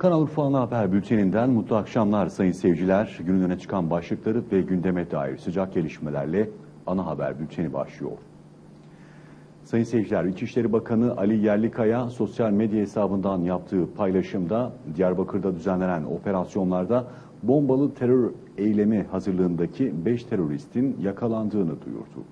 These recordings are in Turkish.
Kanal Urfa Ana Haber Bülteninden mutlu akşamlar sayın seyirciler. Günün öne çıkan başlıkları ve gündeme dair sıcak gelişmelerle Ana Haber Bülteni başlıyor. Sayın seyirciler, İçişleri Bakanı Ali Yerlikaya sosyal medya hesabından yaptığı paylaşımda Diyarbakır'da düzenlenen operasyonlarda bombalı terör eylemi hazırlığındaki 5 teröristin yakalandığını duyurdu.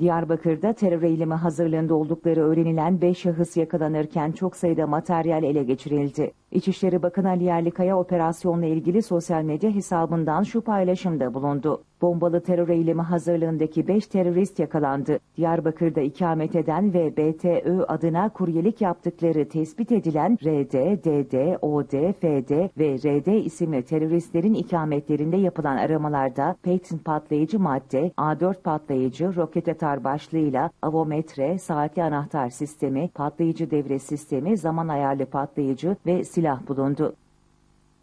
Diyarbakır'da terör eylemi hazırlığında oldukları öğrenilen 5 şahıs yakalanırken çok sayıda materyal ele geçirildi. İçişleri Bakanı Ali Yerlikaya operasyonla ilgili sosyal medya hesabından şu paylaşımda bulundu. Bombalı terör eylemi hazırlığındaki 5 terörist yakalandı. Diyarbakır'da ikamet eden ve BTÖ adına kuryelik yaptıkları tespit edilen RD, DD, OD, FD ve RD isimli teröristlerin ikametlerinde yapılan aramalarda Peyton patlayıcı madde, A4 patlayıcı, roket atar başlığıyla avometre, saatli anahtar sistemi, patlayıcı devre sistemi, zaman ayarlı patlayıcı ve silah bulundu.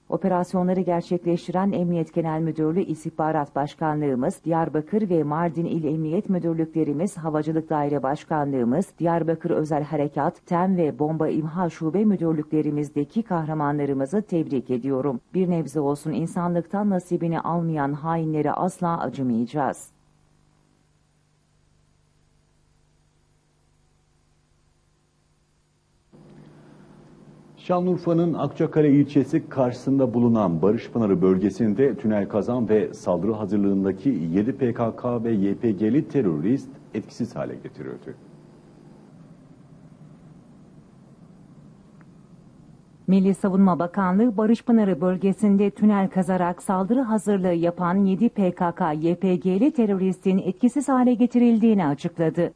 Operasyonları gerçekleştiren Emniyet Genel Müdürlüğü İstihbarat Başkanlığımız, Diyarbakır ve Mardin İl Emniyet Müdürlüklerimiz, Havacılık Daire Başkanlığımız, Diyarbakır Özel Harekat, TEM ve Bomba İmha Şube Müdürlüklerimizdeki kahramanlarımızı tebrik ediyorum. Bir nebze olsun insanlıktan nasibini almayan hainlere asla acımayacağız. Şanlıurfa'nın Akçakale ilçesi karşısında bulunan Barışpınarı bölgesinde tünel kazan ve saldırı hazırlığındaki 7 PKK ve YPG'li terörist etkisiz hale getirildi. Milli Savunma Bakanlığı Barışpınarı bölgesinde tünel kazarak saldırı hazırlığı yapan 7 PKK-YPG'li teröristin etkisiz hale getirildiğini açıkladı.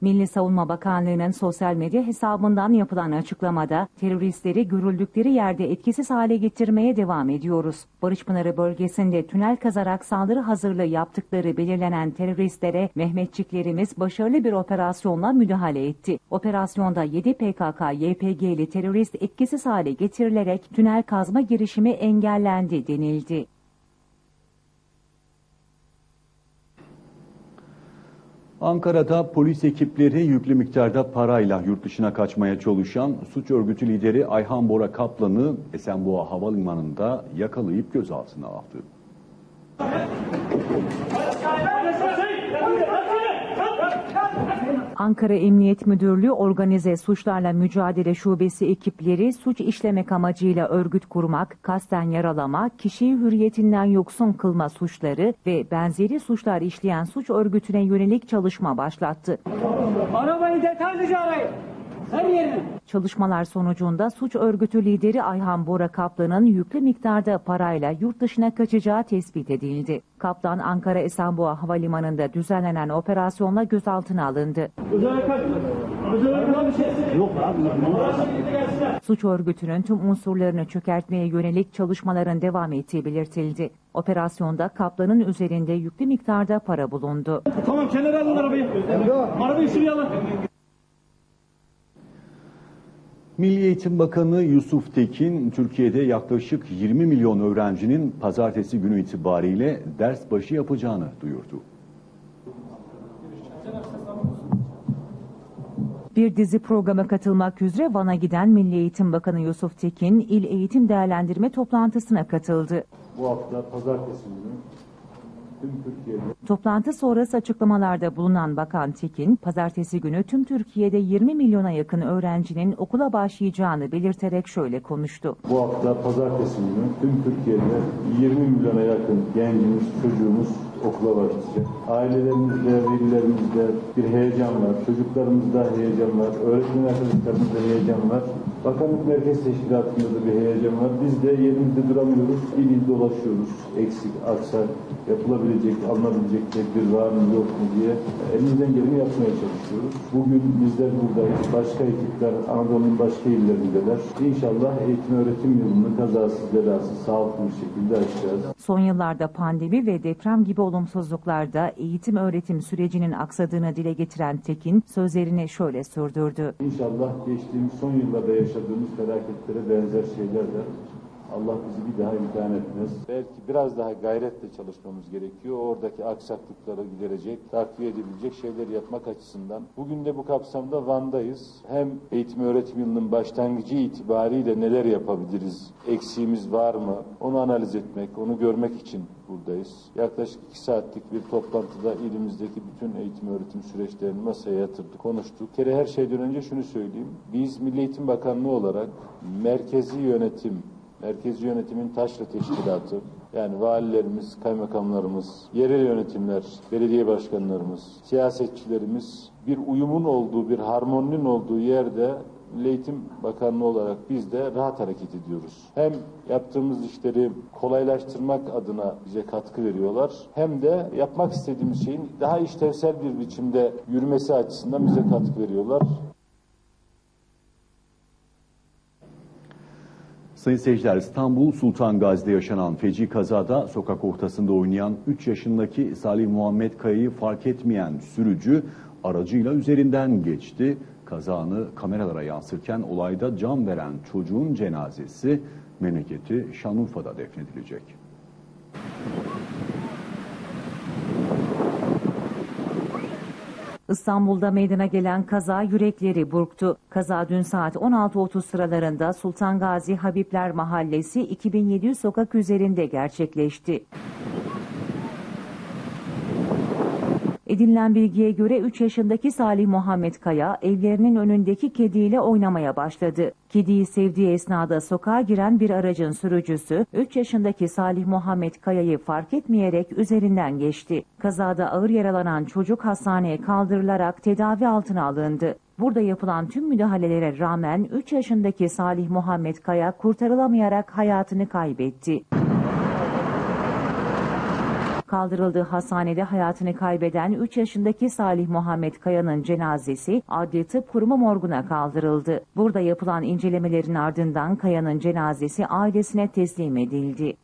Milli Savunma Bakanlığı'nın sosyal medya hesabından yapılan açıklamada teröristleri görüldükleri yerde etkisiz hale getirmeye devam ediyoruz. Barışpınarı bölgesinde tünel kazarak saldırı hazırlığı yaptıkları belirlenen teröristlere Mehmetçiklerimiz başarılı bir operasyonla müdahale etti. Operasyonda 7 PKK-YPG'li terörist etkisiz hale getirilerek tünel kazma girişimi engellendi denildi. Ankara'da polis ekipleri yüklü miktarda parayla yurt dışına kaçmaya çalışan suç örgütü lideri Ayhan Bora Kaplan'ı Esenboğa Havalimanı'nda yakalayıp gözaltına aldı. Ankara Emniyet Müdürlüğü Organize Suçlarla Mücadele Şubesi ekipleri suç işlemek amacıyla örgüt kurmak, kasten yaralama, kişiyi hürriyetinden yoksun kılma suçları ve benzeri suçlar işleyen suç örgütüne yönelik çalışma başlattı. Arabayı detaylıca arayın. Her yerini. Çalışmalar sonucunda suç örgütü lideri Ayhan Bora Kaplan'ın yüklü miktarda parayla yurt dışına kaçacağı tespit edildi. Kaplan Ankara Esenboğa Havalimanı'nda düzenlenen operasyonla gözaltına alındı. Özel. Yok abi. Suç örgütünün tüm unsurlarını çökertmeye yönelik çalışmaların devam ettiği belirtildi. Operasyonda Kaplan'ın üzerinde yüklü miktarda para bulundu. Tamam kenara alın arabayı. Arabayı şuraya alın. Milli Eğitim Bakanı Yusuf Tekin, Türkiye'de yaklaşık 20 milyon öğrencinin pazartesi günü itibariyle ders başı yapacağını duyurdu. Bir dizi programa katılmak üzere Van'a giden Milli Eğitim Bakanı Yusuf Tekin, İl Eğitim Değerlendirme toplantısına katıldı. Bu hafta pazartesi günü tüm Türkiye'de Toplantı sonrası açıklamalarda bulunan Bakan Tekin, pazartesi günü tüm Türkiye'de 20 milyona yakın öğrencinin okula başlayacağını belirterek şöyle konuştu. bu hafta pazartesi günü tüm Türkiye'de 20 milyona yakın gencimiz, çocuğumuz okula başlayacak. Ailelerimizde, velilerimizde bir heyecan var. Çocuklarımızda heyecan var. Öğretmen arkadaşlarımızda heyecan var. Bakanlık Merkez Teşkilatı'nda da bir heyecan var. Biz de yerimizde duramıyoruz. İl il dolaşıyoruz. Eksik, aksak, yapılabilecek, alınabilecek tedbir var mı yok mu diye elimizden geleni yapmaya çalışıyoruz. Bugün bizler buradayız. Başka ekipler Anadolu'nun başka illerindeler. İnşallah eğitim öğretim yılını kazasız belasız sağlıklı bir şekilde açacağız. Son yıllarda pandemi ve deprem gibi olumsuzluklarda eğitim öğretim sürecinin aksadığını dile getiren Tekin, sözlerini şöyle sürdürdü. İnşallah geçtiğimiz son yıllarda yaşadığımız felaketlere benzer şeyler de Allah bizi bir daha imtihan etmez. Belki biraz daha gayretle çalışmamız gerekiyor. Oradaki aksaklıkları giderecek, takviye edebilecek şeyler yapmak açısından. Bugün de bu kapsamda Van'dayız. Hem eğitim öğretim yılının başlangıcı itibariyle neler yapabiliriz, eksiğimiz var mı onu analiz etmek, onu görmek için buradayız. Yaklaşık iki saatlik bir toplantıda ilimizdeki bütün eğitim öğretim süreçlerini masaya yatırdık, konuştuk. Kere her şeyden önce şunu söyleyeyim. Biz Milli Eğitim Bakanlığı olarak merkezi yönetim, merkezi yönetimin taşra teşkilatı, yani valilerimiz, kaymakamlarımız, yerel yönetimler, belediye başkanlarımız, siyasetçilerimiz bir uyumun olduğu, bir harmoninin olduğu yerde Milli Eğitim Bakanlığı olarak biz de rahat hareket ediyoruz. Hem yaptığımız işleri kolaylaştırmak adına bize katkı veriyorlar. Hem de yapmak istediğimiz şeyin daha işlevsel bir biçimde yürümesi açısından bize katkı veriyorlar. Sayın seyirciler İstanbul Sultan Gazi'de yaşanan feci kazada sokak ortasında oynayan 3 yaşındaki Salih Muhammed Kaya'yı fark etmeyen sürücü aracıyla üzerinden geçti. Kazanı kameralara yansırken olayda can veren çocuğun cenazesi memleketi Şanlıurfa'da defnedilecek. İstanbul'da meydana gelen kaza yürekleri burktu. Kaza dün saat 16.30 sıralarında Sultan Gazi Habibler Mahallesi 2700 sokak üzerinde gerçekleşti. Edinilen bilgiye göre 3 yaşındaki Salih Muhammed Kaya evlerinin önündeki kediyle oynamaya başladı. Kediyi sevdiği esnada sokağa giren bir aracın sürücüsü 3 yaşındaki Salih Muhammed Kaya'yı fark etmeyerek üzerinden geçti. Kazada ağır yaralanan çocuk hastaneye kaldırılarak tedavi altına alındı. Burada yapılan tüm müdahalelere rağmen 3 yaşındaki Salih Muhammed Kaya kurtarılamayarak hayatını kaybetti. Kaldırıldığı hastanede hayatını kaybeden 3 yaşındaki Salih Muhammed Kaya'nın cenazesi Adli Tıp Kurumu morguna kaldırıldı. Burada yapılan incelemelerin ardından Kaya'nın cenazesi ailesine teslim edildi.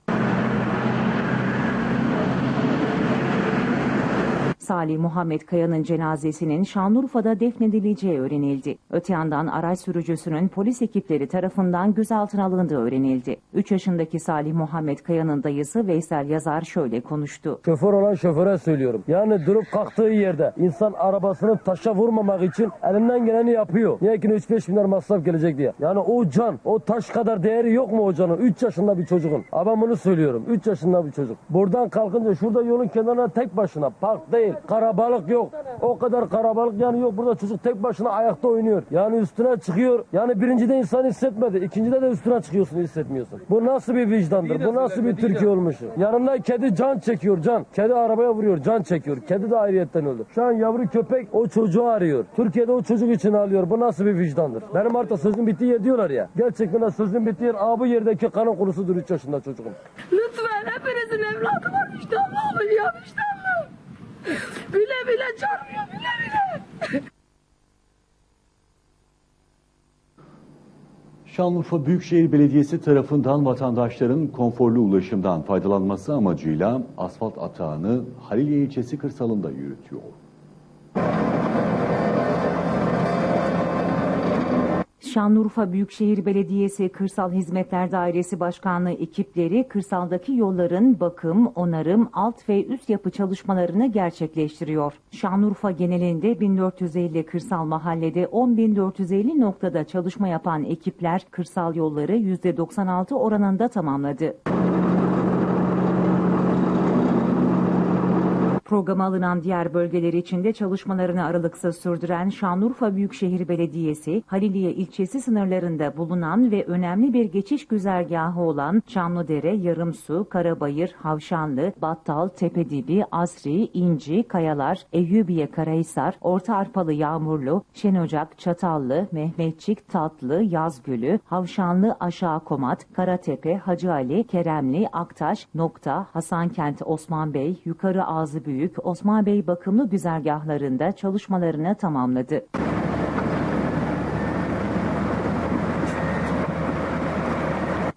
Salih Muhammed Kaya'nın cenazesinin Şanlıurfa'da defnedileceği öğrenildi. Öte yandan araç sürücüsünün polis ekipleri tarafından gözaltına alındığı öğrenildi. 3 yaşındaki Salih Muhammed Kaya'nın dayısı Veysel Yazar şöyle konuştu. Şoför olan şoföre söylüyorum. Yani durup kalktığı yerde insan arabasını taşa vurmamak için elinden geleni yapıyor. Niye ki 3-5 bin lira masraf gelecek diye. Yani o can, o taş kadar değeri yok mu o canın? 3 yaşında bir çocuğun. Ben bunu söylüyorum. 3 yaşında bir çocuk. Buradan kalkınca şurada yolun kenarına tek başına. Park değil. Karabalık yok. O kadar karabalık yani yok. Burada çocuk tek başına ayakta oynuyor. Yani üstüne çıkıyor. Yani birincide insan hissetmedi. İkincide de üstüne çıkıyorsun hissetmiyorsun. Bu nasıl bir vicdandır? Bu nasıl bir Türkiye olmuş? Yanında kedi can çekiyor can. Kedi arabaya vuruyor can çekiyor. Kedi de ayrıyetten öldü. Şu an yavru köpek o çocuğu arıyor. Türkiye'de o çocuk için ağlıyor. Bu nasıl bir vicdandır? Benim artık sözüm bittiği yer diyorlar ya. Gerçekten de sözüm bittiği yer Aa, bu yerdeki kanın kurusudur 3 yaşında çocuğum. Lütfen hepinizin evladı var işte Allah'ım ya işte. Bile bile çarpıyor bile bile. Şanlıurfa Büyükşehir Belediyesi tarafından vatandaşların konforlu ulaşımdan faydalanması amacıyla asfalt atağını Haliliye ilçesi kırsalında yürütüyor. Şanlıurfa Büyükşehir Belediyesi Kırsal Hizmetler Dairesi Başkanlığı ekipleri kırsaldaki yolların bakım, onarım, alt ve üst yapı çalışmalarını gerçekleştiriyor. Şanlıurfa genelinde 1450 kırsal mahallede 10.450 noktada çalışma yapan ekipler kırsal yolları %96 oranında tamamladı. Programa alınan diğer bölgeler için de çalışmalarını aralıksız sürdüren Şanlıurfa Büyükşehir Belediyesi, Haliliye ilçesi sınırlarında bulunan ve önemli bir geçiş güzergahı olan Çamlıdere, Yarımsu, Karabayır, Havşanlı, Battal, Tepedibi, Asri, İnci, Kayalar, Eyyubiye Karahisar, Orta Arpalı Yağmurlu, Şenocak, Çatallı, Mehmetçik, Tatlı, Yazgülü, Havşanlı, Aşağı Komat, Karatepe, Hacı Ali, Keremli, Aktaş, Nokta, Hasankent, Osman Bey, Yukarı Ağzı Büyük, Osman Bey bakımlı güzergahlarında çalışmalarını tamamladı.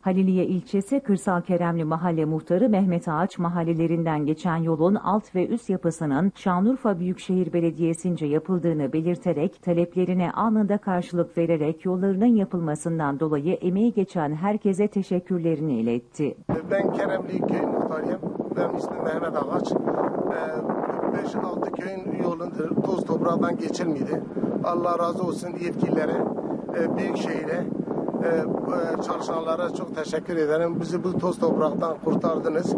Haliliye ilçesi Kırsal Keremli Mahalle Muhtarı Mehmet Ağaç mahallelerinden geçen yolun alt ve üst yapısının Şanlıurfa Büyükşehir Belediyesi'nce yapıldığını belirterek taleplerine anında karşılık vererek yollarının yapılmasından dolayı emeği geçen herkese teşekkürlerini iletti. Ben Keremli köy muhtarıyım. Benim ismim Mehmet Ağaç. 5-6 köyün yolundur toz toprağından geçilmedi. Allah razı olsun yetkililere, büyükşehire, e, e, çalışanlara çok teşekkür ederim. Bizi bu toz topraktan kurtardınız.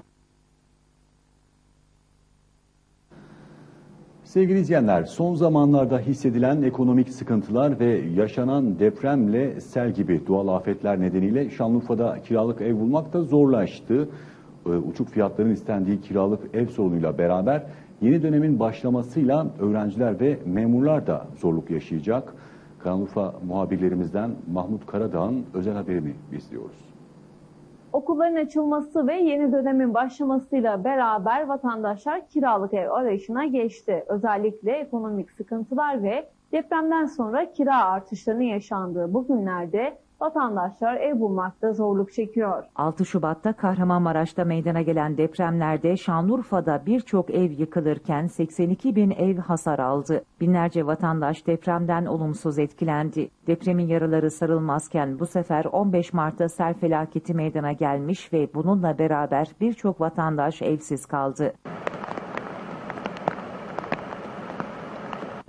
Sevgili izleyenler, son zamanlarda hissedilen ekonomik sıkıntılar ve yaşanan depremle sel gibi doğal afetler nedeniyle Şanlıurfa'da kiralık ev bulmak da zorlaştı. Ee, Uçuk fiyatların istendiği kiralık ev sorunuyla beraber yeni dönemin başlamasıyla öğrenciler ve memurlar da zorluk yaşayacak. Şanlıurfa muhabirlerimizden Mahmut Karadağ'ın özel haberini izliyoruz. Okulların açılması ve yeni dönemin başlamasıyla beraber vatandaşlar kiralık ev arayışına geçti. Özellikle ekonomik sıkıntılar ve depremden sonra kira artışlarının yaşandığı bu günlerde vatandaşlar ev bulmakta zorluk çekiyor. 6 Şubat'ta Kahramanmaraş'ta meydana gelen depremlerde Şanlıurfa'da birçok ev yıkılırken 82 bin ev hasar aldı. Binlerce vatandaş depremden olumsuz etkilendi. Depremin yaraları sarılmazken bu sefer 15 Mart'ta sel felaketi meydana gelmiş ve bununla beraber birçok vatandaş evsiz kaldı.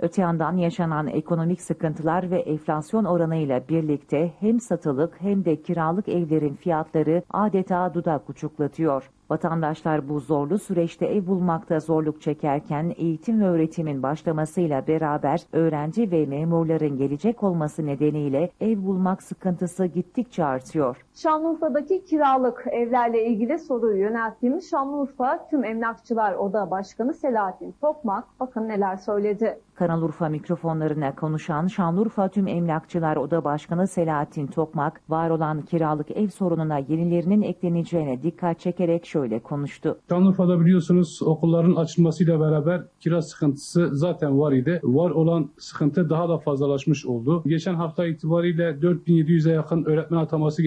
Öte yandan yaşanan ekonomik sıkıntılar ve enflasyon oranıyla birlikte hem satılık hem de kiralık evlerin fiyatları adeta dudak uçuklatıyor. Vatandaşlar bu zorlu süreçte ev bulmakta zorluk çekerken eğitim ve öğretimin başlamasıyla beraber öğrenci ve memurların gelecek olması nedeniyle ev bulmak sıkıntısı gittikçe artıyor. Şanlıurfa'daki kiralık evlerle ilgili soruyu yönelttiğimiz Şanlıurfa Tüm Emlakçılar Oda Başkanı Selahattin Tokmak bakın neler söyledi. Kanal Urfa mikrofonlarına konuşan Şanlıurfa Tüm Emlakçılar Oda Başkanı Selahattin Tokmak, var olan kiralık ev sorununa yenilerinin ekleneceğine dikkat çekerek şöyle konuştu. Şanlıurfa'da biliyorsunuz okulların açılmasıyla beraber kira sıkıntısı zaten var idi. Var olan sıkıntı daha da fazlalaşmış oldu. Geçen hafta itibariyle 4700'e yakın öğretmen ataması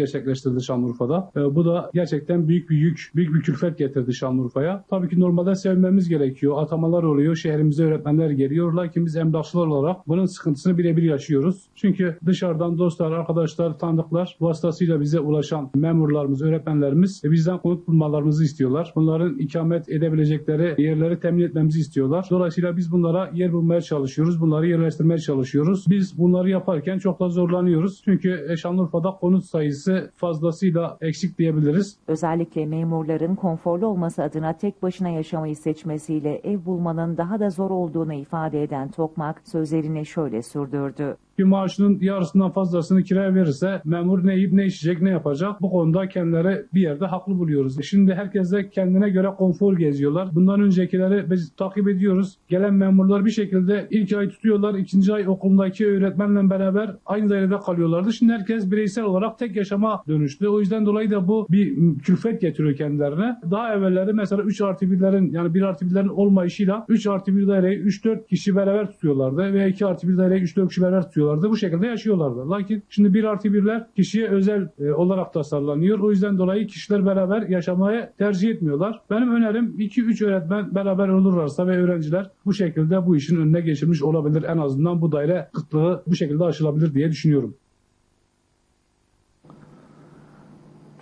gerçekleştirdi Şanlıurfa'da. E, bu da gerçekten büyük bir yük, büyük bir külfet getirdi Şanlıurfa'ya. Tabii ki normalde sevmemiz gerekiyor. Atamalar oluyor, şehrimize öğretmenler geliyor. Lakin biz emlakçılar olarak bunun sıkıntısını birebir yaşıyoruz. Çünkü dışarıdan dostlar, arkadaşlar, tanıdıklar vasıtasıyla bize ulaşan memurlarımız, öğretmenlerimiz e, bizden konut bulmalarımızı istiyorlar. Bunların ikamet edebilecekleri yerleri temin etmemizi istiyorlar. Dolayısıyla biz bunlara yer bulmaya çalışıyoruz. Bunları yerleştirmeye çalışıyoruz. Biz bunları yaparken çok da zorlanıyoruz. Çünkü e, Şanlıurfa'da konut sayısı fazlasıyla eksik diyebiliriz. Özellikle memurların konforlu olması adına tek başına yaşamayı seçmesiyle ev bulmanın daha da zor olduğunu ifade eden Tokmak sözlerini şöyle sürdürdü. Bir maaşının yarısından fazlasını kiraya verirse memur ne yiyip ne içecek ne yapacak? Bu konuda kendileri bir yerde haklı buluyoruz. Şimdi herkes de kendine göre konfor geziyorlar. Bundan öncekileri biz takip ediyoruz. Gelen memurlar bir şekilde ilk ay tutuyorlar. ikinci ay okulundaki öğretmenle beraber aynı dairede kalıyorlardı. Şimdi herkes bireysel olarak tek yaşama dönüştü. O yüzden dolayı da bu bir külfet getiriyor kendilerine. Daha evvelleri mesela 3 artı 1'lerin yani 1 artı 1'lerin olmayışıyla 3 artı 1 daireyi 3-4 kişi beraber tutuyorlardı veya 2 artı 1 daireyi 3-4 kişi beraber tutuyorlardı. Bu şekilde yaşıyorlardı. Lakin şimdi 1 artı 1'ler kişiye özel e, olarak tasarlanıyor. O yüzden dolayı kişiler beraber yaşamaya tercih etmiyorlar. Benim önerim 2-3 öğretmen beraber olurlarsa ve öğrenciler bu şekilde bu işin önüne geçirmiş olabilir. En azından bu daire kıtlığı bu şekilde aşılabilir diye düşünüyorum.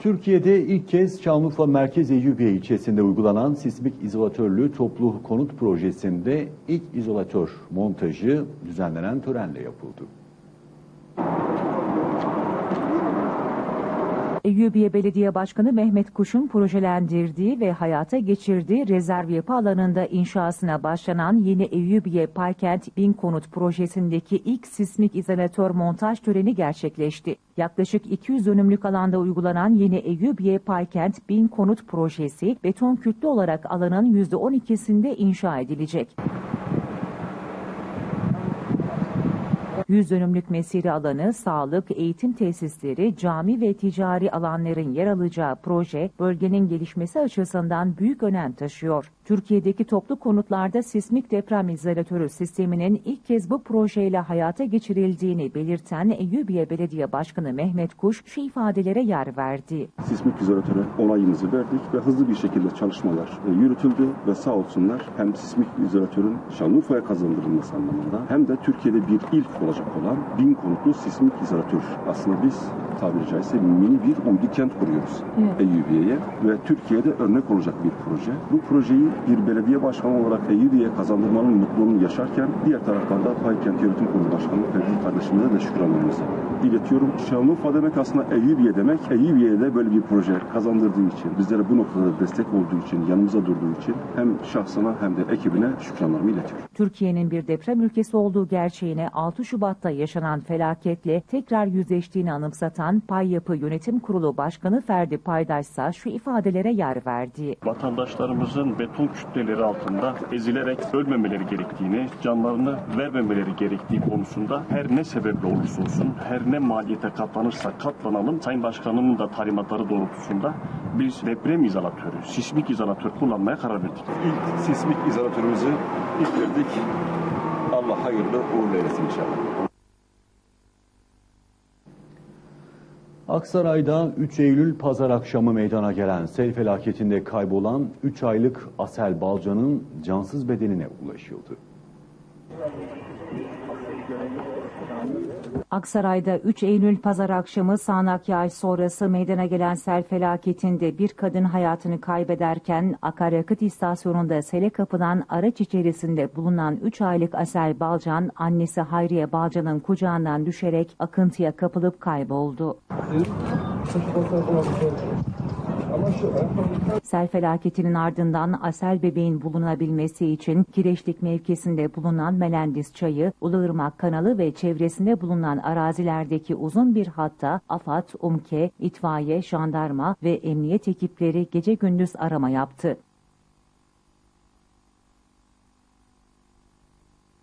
Türkiye'de ilk kez Şanlıurfa Merkez Eyyubiye ilçesinde uygulanan sismik izolatörlü toplu konut projesinde ilk izolatör montajı düzenlenen törenle yapıldı. Eyyubiye Belediye Başkanı Mehmet Kuş'un projelendirdiği ve hayata geçirdiği rezerv yapı alanında inşasına başlanan yeni Eyyubiye Parkent Bin Konut projesindeki ilk sismik izolatör montaj töreni gerçekleşti. Yaklaşık 200 dönümlük alanda uygulanan yeni Eyyubiye Parkent Bin Konut projesi beton kütle olarak alanın %12'sinde inşa edilecek. Yüz dönümlük mesire alanı, sağlık, eğitim tesisleri, cami ve ticari alanların yer alacağı proje bölgenin gelişmesi açısından büyük önem taşıyor. Türkiye'deki toplu konutlarda sismik deprem izolatörü sisteminin ilk kez bu projeyle hayata geçirildiğini belirten Eyyubiye Belediye Başkanı Mehmet Kuş şu ifadelere yer verdi. sismik izolatöre onayımızı verdik ve hızlı bir şekilde çalışmalar e, yürütüldü ve sağ olsunlar hem sismik izolatörün Şanlıurfa'ya kazandırılması anlamında hem de Türkiye'de bir ilk olacak olan bin konutlu sismik izolatör. Aslında biz tabiri caizse mini bir uydu kent kuruyoruz Eyyubiye'ye ve Türkiye'de örnek olacak bir proje. Bu projeyi bir belediye başkanı olarak Eyyubiye'ye kazandırmanın mutluluğunu yaşarken diğer taraftan da Paykent Yönetim Kurulu Başkanı Ferdi kardeşimize de şükranlarımızı iletiyorum. Şanlıurfa demek aslında Eyyubiye demek. Eyyubiye'ye de böyle bir proje kazandırdığı için, bizlere bu noktada destek olduğu için, yanımıza durduğu için hem şahsına hem de ekibine şükranlarımı iletiyorum. Türkiye'nin bir deprem ülkesi olduğu gerçeğine 6 Şubat'ta yaşanan felaketle tekrar yüzleştiğini anımsatan Pay Yapı Yönetim Kurulu Başkanı Ferdi Paydaş ise şu ifadelere yer verdi. vatandaşlarımızın beton kütleleri altında ezilerek ölmemeleri gerektiğini, canlarını vermemeleri gerektiği konusunda her ne sebeple olursa olsun, her ne maliyete katlanırsa katlanalım, Sayın Başkanımın da talimatları doğrultusunda biz deprem izolatörü, sismik izolatör kullanmaya karar verdik. İlk sismik izolatörümüzü ilk verdik. Allah hayırlı uğurlu eylesin inşallah. Aksaray'da 3 Eylül pazar akşamı meydana gelen sel felaketinde kaybolan 3 aylık Asel Balcan'ın cansız bedenine ulaşıldı. Aksaray'da 3 Eylül pazar akşamı sağanak yağış sonrası meydana gelen sel felaketinde bir kadın hayatını kaybederken akaryakıt istasyonunda sele kapılan araç içerisinde bulunan 3 aylık Asel Balcan annesi Hayriye Balcan'ın kucağından düşerek akıntıya kapılıp kayboldu. Sel felaketinin ardından Asel bebeğin bulunabilmesi için Kireçlik mevkisinde bulunan Melendiz Çayı, Uluırmak Kanalı ve çevresinde bulunan arazilerdeki uzun bir hatta AFAD, UMKE, itfaiye, jandarma ve emniyet ekipleri gece gündüz arama yaptı.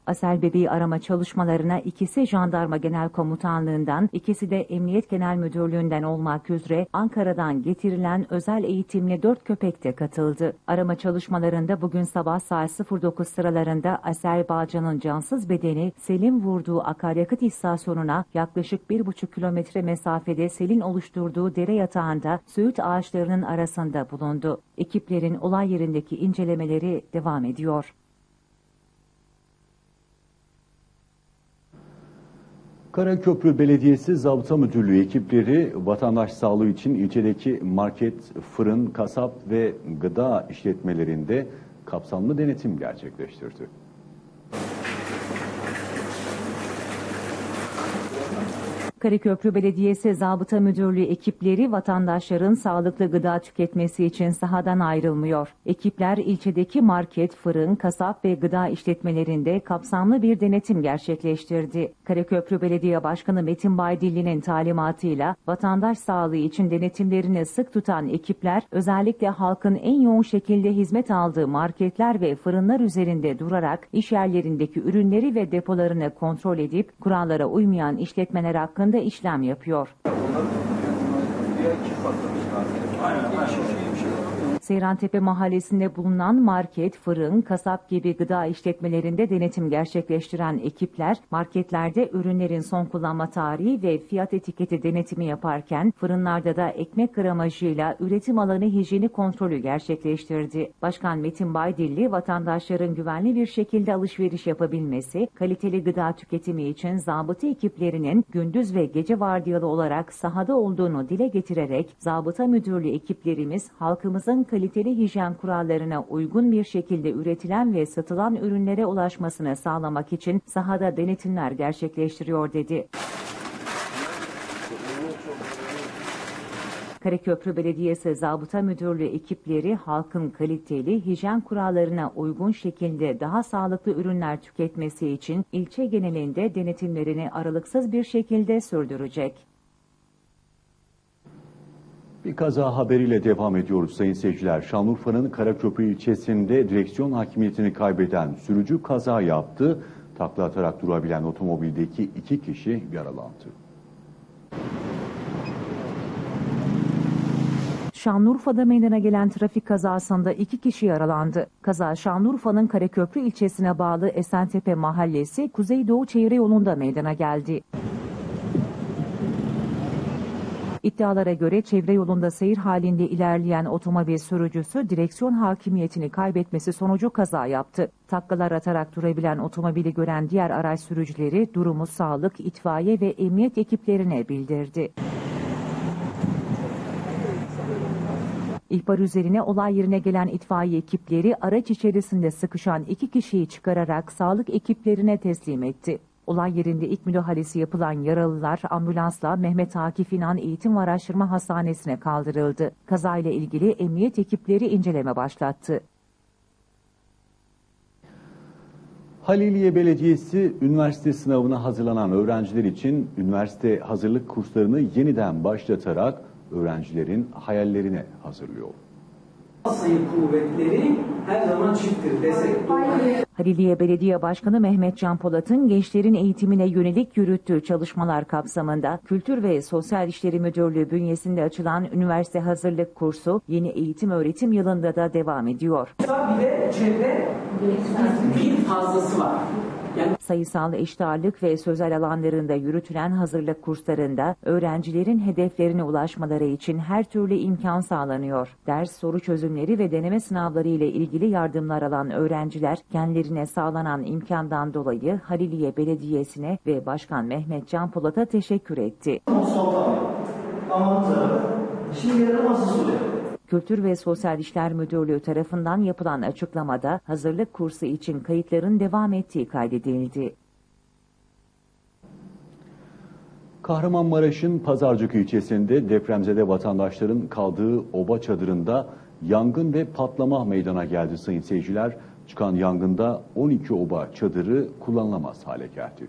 Asel bebeği arama çalışmalarına ikisi Jandarma Genel Komutanlığından, ikisi de Emniyet Genel Müdürlüğü'nden olmak üzere Ankara'dan getirilen özel eğitimli dört köpek de katıldı. Arama çalışmalarında bugün sabah saat 09 sıralarında Asel Bağcan'ın cansız bedeni selin vurduğu akaryakıt istasyonuna yaklaşık 1,5 kilometre mesafede selin oluşturduğu dere yatağında söğüt ağaçlarının arasında bulundu. Ekiplerin olay yerindeki incelemeleri devam ediyor. Karaköprü Belediyesi Zabıta Müdürlüğü ekipleri vatandaş sağlığı için ilçedeki market, fırın, kasap ve gıda işletmelerinde kapsamlı denetim gerçekleştirdi. Karaköprü Belediyesi Zabıta Müdürlüğü ekipleri vatandaşların sağlıklı gıda tüketmesi için sahadan ayrılmıyor. Ekipler ilçedeki market, fırın, kasap ve gıda işletmelerinde kapsamlı bir denetim gerçekleştirdi. Karaköprü Belediye Başkanı Metin Baydilli'nin talimatıyla vatandaş sağlığı için denetimlerini sık tutan ekipler özellikle halkın en yoğun şekilde hizmet aldığı marketler ve fırınlar üzerinde durarak iş yerlerindeki ürünleri ve depolarını kontrol edip kurallara uymayan işletmeler hakkında işlem yapıyor. Seyrantepe mahallesinde bulunan market, fırın, kasap gibi gıda işletmelerinde denetim gerçekleştiren ekipler marketlerde ürünlerin son kullanma tarihi ve fiyat etiketi denetimi yaparken fırınlarda da ekmek gramajıyla üretim alanı hijyeni kontrolü gerçekleştirdi. Başkan Metin Baydilli vatandaşların güvenli bir şekilde alışveriş yapabilmesi, kaliteli gıda tüketimi için zabıta ekiplerinin gündüz ve gece vardiyalı olarak sahada olduğunu dile getirerek zabıta müdürlüğü ekiplerimiz halkımızın kaliteli hijyen kurallarına uygun bir şekilde üretilen ve satılan ürünlere ulaşmasını sağlamak için sahada denetimler gerçekleştiriyor dedi. Karaköprü Belediyesi Zabıta Müdürlüğü ekipleri halkın kaliteli hijyen kurallarına uygun şekilde daha sağlıklı ürünler tüketmesi için ilçe genelinde denetimlerini aralıksız bir şekilde sürdürecek. Bir kaza haberiyle devam ediyoruz sayın seyirciler. Şanlıurfa'nın Karaköprü ilçesinde direksiyon hakimiyetini kaybeden sürücü kaza yaptı. Takla atarak durabilen otomobildeki iki kişi yaralandı. Şanlıurfa'da meydana gelen trafik kazasında iki kişi yaralandı. Kaza Şanlıurfa'nın Karaköprü ilçesine bağlı Esentepe mahallesi Kuzeydoğu Çevre yolunda meydana geldi. İddialara göre çevre yolunda seyir halinde ilerleyen otomobil sürücüsü direksiyon hakimiyetini kaybetmesi sonucu kaza yaptı. Taklalar atarak durabilen otomobili gören diğer araç sürücüleri durumu sağlık, itfaiye ve emniyet ekiplerine bildirdi. İhbar üzerine olay yerine gelen itfaiye ekipleri araç içerisinde sıkışan iki kişiyi çıkararak sağlık ekiplerine teslim etti. Olay yerinde ilk müdahalesi yapılan yaralılar ambulansla Mehmet Akif İnan Eğitim ve Araştırma Hastanesi'ne kaldırıldı. Kazayla ilgili emniyet ekipleri inceleme başlattı. Haliliye Belediyesi üniversite sınavına hazırlanan öğrenciler için üniversite hazırlık kurslarını yeniden başlatarak öğrencilerin hayallerine hazırlıyor. Sayı kuvvetleri her zaman çifttir desek. Haliliye Belediye Başkanı Mehmet Can Polat'ın gençlerin eğitimine yönelik yürüttüğü çalışmalar kapsamında Kültür ve Sosyal İşleri Müdürlüğü bünyesinde açılan üniversite hazırlık kursu yeni eğitim öğretim yılında da devam ediyor. Bir de çevre bir fazlası var. Sayısal eşit ve sözel alanlarında yürütülen hazırlık kurslarında öğrencilerin hedeflerine ulaşmaları için her türlü imkan sağlanıyor. Ders, soru çözümleri ve deneme sınavları ile ilgili yardımlar alan öğrenciler kendilerine sağlanan imkandan dolayı Haliliye Belediyesi'ne ve Başkan Mehmet Can Polat'a teşekkür etti. aman tanrım. Şimdi. Kültür ve Sosyal İşler Müdürlüğü tarafından yapılan açıklamada hazırlık kursu için kayıtların devam ettiği kaydedildi. Kahramanmaraş'ın Pazarcık ilçesinde depremzede vatandaşların kaldığı oba çadırında yangın ve patlama meydana geldi sayın seyirciler. Çıkan yangında 12 oba çadırı kullanılamaz hale geldi.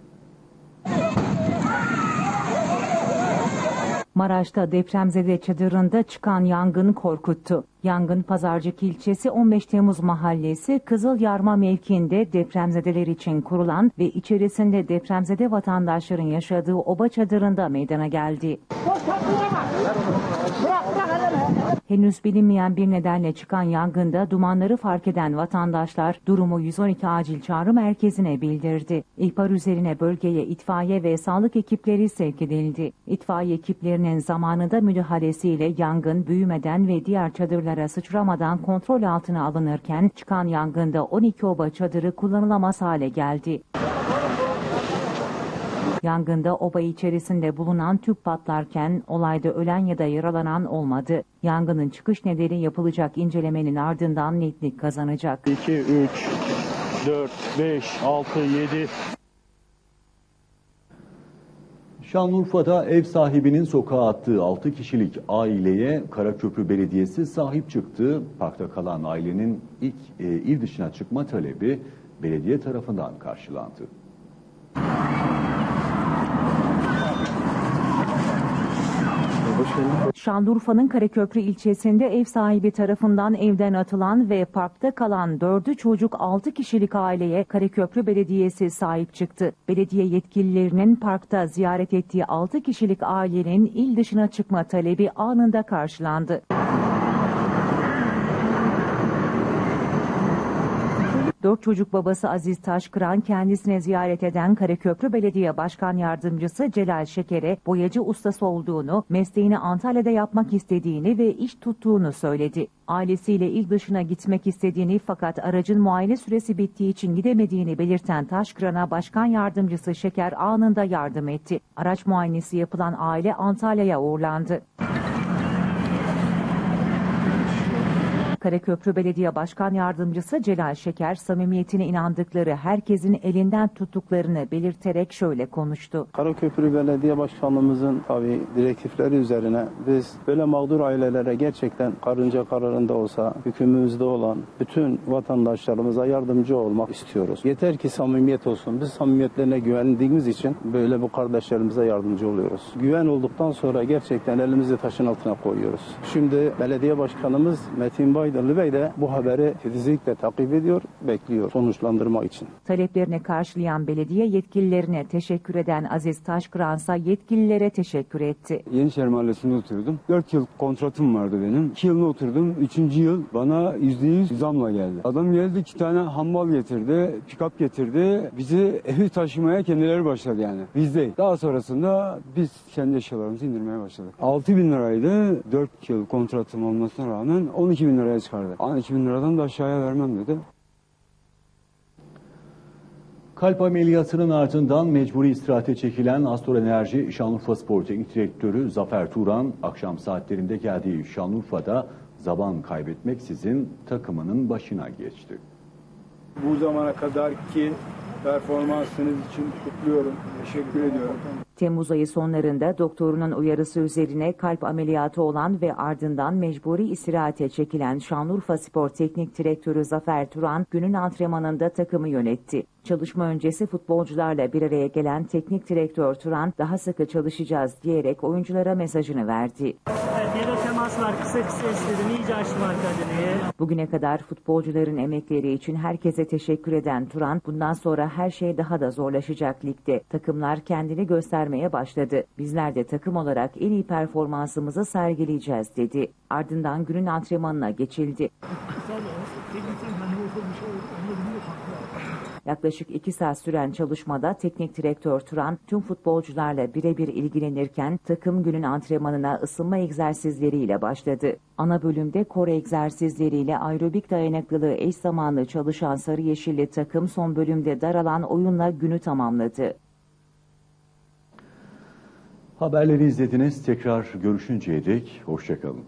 Maraş'ta depremzede çadırında çıkan yangın korkuttu. Yangın Pazarcık ilçesi 15 Temmuz mahallesi Kızıl Yarma mevkiinde depremzedeler için kurulan ve içerisinde depremzede vatandaşların yaşadığı oba çadırında meydana geldi. Henüz bilinmeyen bir nedenle çıkan yangında dumanları fark eden vatandaşlar durumu 112 acil çağrı merkezine bildirdi. İhbar üzerine bölgeye itfaiye ve sağlık ekipleri sevk edildi. İtfaiye ekiplerinin zamanında müdahalesiyle yangın büyümeden ve diğer çadırlara sıçramadan kontrol altına alınırken çıkan yangında 12 oba çadırı kullanılamaz hale geldi. Yangında oba içerisinde bulunan tüp patlarken olayda ölen ya da yaralanan olmadı. Yangının çıkış nedeni yapılacak incelemenin ardından netlik kazanacak. 2, 3, 4, 5, 6, 7, Şanlıurfa'da ev sahibinin sokağa attığı 6 kişilik aileye Karaköprü Belediyesi sahip çıktı. Parkta kalan ailenin ilk e, il dışına çıkma talebi belediye tarafından karşılandı. Şanlıurfa'nın Karaköprü ilçesinde ev sahibi tarafından evden atılan ve parkta kalan dördü çocuk 6 kişilik aileye Karaköprü Belediyesi sahip çıktı. Belediye yetkililerinin parkta ziyaret ettiği 6 kişilik ailenin il dışına çıkma talebi anında karşılandı. Dört çocuk babası Aziz Taşkıran kendisine ziyaret eden Karaköprü Belediye Başkan Yardımcısı Celal Şeker'e boyacı ustası olduğunu, mesleğini Antalya'da yapmak istediğini ve iş tuttuğunu söyledi. Ailesiyle il dışına gitmek istediğini fakat aracın muayene süresi bittiği için gidemediğini belirten Taşkıran'a Başkan Yardımcısı Şeker anında yardım etti. Araç muayenesi yapılan aile Antalya'ya uğurlandı. Karaköprü Belediye Başkan Yardımcısı Celal Şeker, samimiyetine inandıkları herkesin elinden tuttuklarını belirterek şöyle konuştu. Karaköprü Belediye Başkanlığımızın tabii direktifleri üzerine biz böyle mağdur ailelere gerçekten karınca kararında olsa hükümümüzde olan bütün vatandaşlarımıza yardımcı olmak istiyoruz. Yeter ki samimiyet olsun. Biz samimiyetlerine güvendiğimiz için böyle bu kardeşlerimize yardımcı oluyoruz. Güven olduktan sonra gerçekten elimizi taşın altına koyuyoruz. Şimdi belediye başkanımız Metin Bay Aydınlı Bey de bu haberi titizlikle takip ediyor, bekliyor sonuçlandırma için. Taleplerini karşılayan belediye yetkililerine teşekkür eden Aziz Taşkıransa yetkililere teşekkür etti. Yeniçeri Mahallesi'nde oturuyordum. 4 yıl kontratım vardı benim. 2 yılını oturdum. 3. yıl bana %100 zamla geldi. Adam geldi iki tane hammal getirdi, pikap getirdi. Bizi evi taşımaya kendileri başladı yani. Biz değil. Daha sonrasında biz kendi eşyalarımızı indirmeye başladık. 6 bin liraydı. 4 yıl kontratım olmasına rağmen 12 bin liraya çıkardı. 12 bin liradan da aşağıya vermem dedi. Kalp ameliyatının ardından mecburi istirahate çekilen Astor Enerji Şanlıurfa Spor Teknik Direktörü Zafer Turan akşam saatlerinde geldiği Şanlıurfa'da zaman kaybetmeksizin takımının başına geçti. Bu zamana kadarki performansınız için kutluyorum. Teşekkür ediyorum. Temmuz ayı sonlarında doktorunun uyarısı üzerine kalp ameliyatı olan ve ardından mecburi istirahate çekilen Şanlıurfa Spor Teknik Direktörü Zafer Turan günün antrenmanında takımı yönetti. Çalışma öncesi futbolcularla bir araya gelen teknik direktör Turan daha sıkı çalışacağız diyerek oyunculara mesajını verdi. Evet, temas var. Kısa kısa istedim. İyice açtım arkadaşını. Bugüne kadar futbolcuların emekleri için herkese teşekkür eden Turan, bundan sonra her şey daha da zorlaşacak ligde. Takımlar kendini göstermeye başladı. Bizler de takım olarak en iyi performansımızı sergileyeceğiz dedi. Ardından günün antrenmanına geçildi. Yaklaşık iki saat süren çalışmada teknik direktör Turan tüm futbolcularla birebir ilgilenirken takım günün antrenmanına ısınma egzersizleriyle başladı. Ana bölümde kore egzersizleriyle aerobik dayanıklılığı eş zamanlı çalışan sarı yeşilli takım son bölümde daralan oyunla günü tamamladı. Haberleri izlediniz. Tekrar görüşünceye dek hoşçakalın.